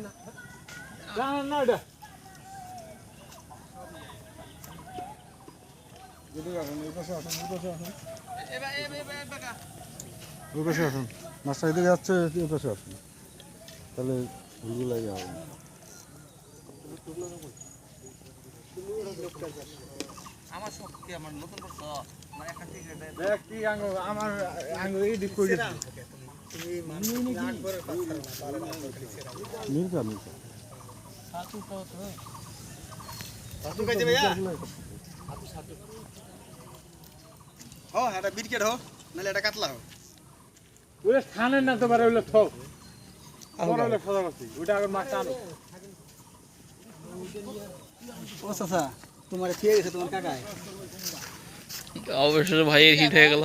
না এটা ওই আসুন মাছটা এদিকে যাচ্ছে ওই পাশে আসুন তাহলে ভুলগুলো লাগে হবে। আমার শক্তি আমার মানে একটা আমার আঙ্গুর এই দিক করে মির্কা মির্কা হো এটা বিরকেট হো নালে এটা কাতলা হো ওটা স্থানের না তো বারে ওগুলো থোক বড় হলে ফজা করছি ওটা আগে মাছ টানো ও চাচা তোমার খেয়ে গেছে তোমার কাকায়? অবশেষে ভাইয়ের হিট হয়ে গেল।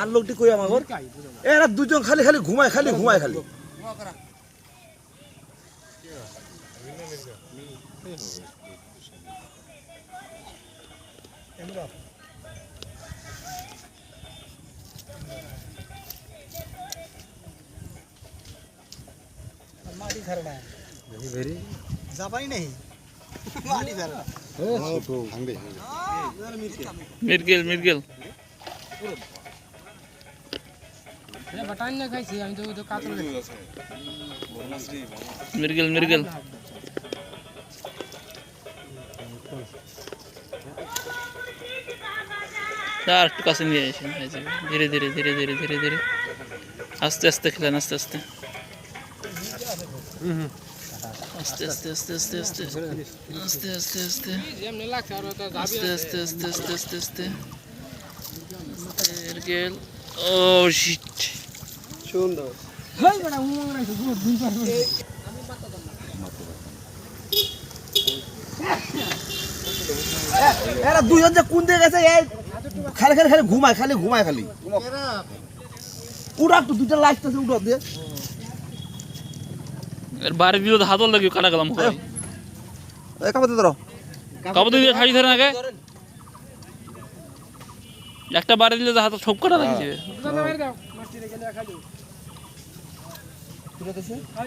আর লোকটি কই আমার এরা দুজন খালি খালি ঘুমায় খালি ঘুমায় খালি। মাটি जापानी नहीं। मारी सर। हंगे हंगे मिर्गेल मिर्गेल। मिर्गेल मिर्गेल আস্তে আস্তে আস্তে আস্তে আস্তে আস্তে আস্তে আস্তে আস্তে আস্তে আস্তে আস্তে আস্তে আস্তে মিরগেল ও শিট সুন্দর এরা দুজন যে কোন দিকে গেছে খালি খালি খালি ঘুমায় খালি ঘুমায় খালি উড়া একটু দুইটা লাইট আছে উড়া দিয়ে বারে দিল হাতল লাগি কাটা গেলাম এ কাপড় ধরো। কাপড় দিয়ে শাড়ি ধরে নাকে একটা বাড়ি দিলে হাত সব কাটা লাগি যাবে হ্যাঁ।